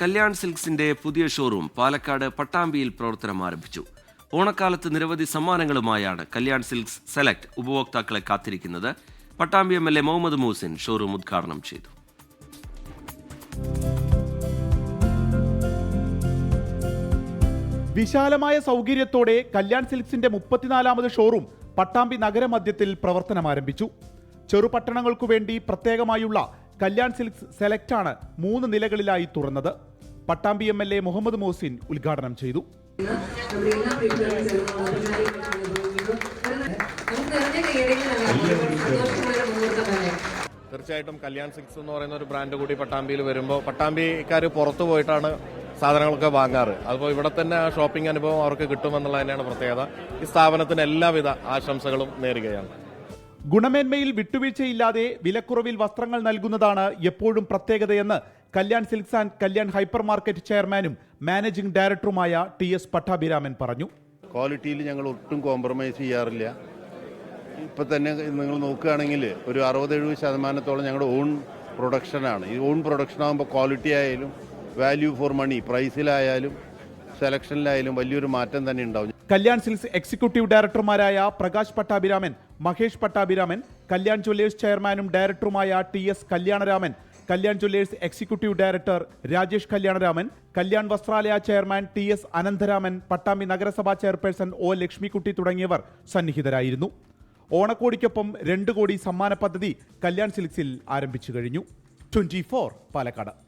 കല്യാൺ സിൽക്സിന്റെ പുതിയ ഷോറൂം പാലക്കാട് പട്ടാമ്പിയിൽ പ്രവർത്തനം ആരംഭിച്ചു. ഓണക്കാലത്ത് നിരവധി സമ്മാനങ്ങളുമായാണ് കല്യാൺ സിൽക്സ് സെലക്ട് ഉപഭോക്താക്കളെ കാത്തിരിക്കുന്നത്. Pattambi M L A Muhammad Muhsin showroom ഉദ്ഘാടനം ചെയ്തു. വിശാലമായ സൗകര്യത്തോടെ കല്യാൺ സിൽക്സിന്റെ മുപ്പത്തിനാലാമത് ഷോറൂം പട്ടാമ്പി നഗരമധ്യത്തിൽ പ്രവർത്തനം ആരംഭിച്ചു. ചെറുപട്ടണങ്ങൾക്കു വേണ്ടി പ്രത്യേകമായുള്ള കല്യാൺ സിൽക്സ് സെലക്ട് ആണ് മൂന്ന് നിലകളിലായി തുറന്നത്. Pattambi M L A Muhammad Muhsin ഉദ്ഘാടനം ചെയ്തു. തീർച്ചയായിട്ടും കല്യാൺ സിക്സ് എന്ന് പറയുന്ന ഒരു ബ്രാൻഡ് കൂടി പട്ടാമ്പിയിൽ വരുമ്പോൾ പട്ടാമ്പിക്കാർ പുറത്തു പോയിട്ടാണ് സാധനങ്ങളൊക്കെ വാങ്ങാറ്. അപ്പോൾ ഇവിടെ തന്നെ ആ ഷോപ്പിംഗ് അനുഭവം അവർക്ക് കിട്ടുമെന്നുള്ളത് തന്നെയാണ് പ്രത്യേകത. ഈ സ്ഥാപനത്തിന് എല്ലാവിധ ആശംസകളും നേരുകയാണ്. ഗുണമേന്മയിൽ വിട്ടുവീഴ്ചയില്ലാതെ വിലക്കുറവിൽ വസ്ത്രങ്ങൾ നൽകുന്നതാണ് എപ്പോഴും പ്രത്യേകതയെന്ന് Kalyan silks and Kalyan hypermarket ചെയർമാനും മാനേജിംഗ് ഡയറക്ടറുമായ ടി എസ് പട്ടാഭിരാമൻ പറഞ്ഞു. ക്വാളിറ്റിയിൽ ഞങ്ങൾ ഒട്ടും കോംപ്രമൈസ് ചെയ്യാറില്ല. ഇപ്പം തന്നെ നിങ്ങൾ നോക്കുകയാണെങ്കിൽ ഒരു അറുപത് എഴുപത് ശതമാനത്തോളം ഞങ്ങളുടെ ഓൺ പ്രൊഡക്ഷനാണ്. ഈ ഓൺ പ്രൊഡക്ഷൻ ആകുമ്പോൾ ക്വാളിറ്റി ആയാലും വാല്യൂ ഫോർ മണി പ്രൈസിലായാലും സെലക്ഷനിലായാലും വലിയൊരു മാറ്റം തന്നെ ഉണ്ടാവും. കല്യാൺ സിൽസ് എക്സിക്യൂട്ടീവ് ഡയറക്ടർമാരായ പ്രകാശ് പട്ടാഭിരാമൻ മഹേഷ് പട്ടാഭിരാമൻ കല്യാൺ ജ്വല്ലേഴ്സ് ചെയർമാനും ഡയറക്ടറുമായ T S Kalyanaraman Kalyan jewellers executive director Rajesh Kalyanaraman Kalyan Vastralaya chairman T S Anantharaman Pattambi നഗരസഭാ ചെയർപേഴ്സൺ ഒ ലക്ഷ്മിക്കുട്ടി തുടങ്ങിയവർ സന്നിഹിതരായിരുന്നു. ഓണക്കോടിക്കൊപ്പം രണ്ട് കോടി സമ്മാന പദ്ധതി കല്യാൺ സിൽക്സിൽ ആരംഭിച്ചു കഴിഞ്ഞു. Twenty four Palakkad.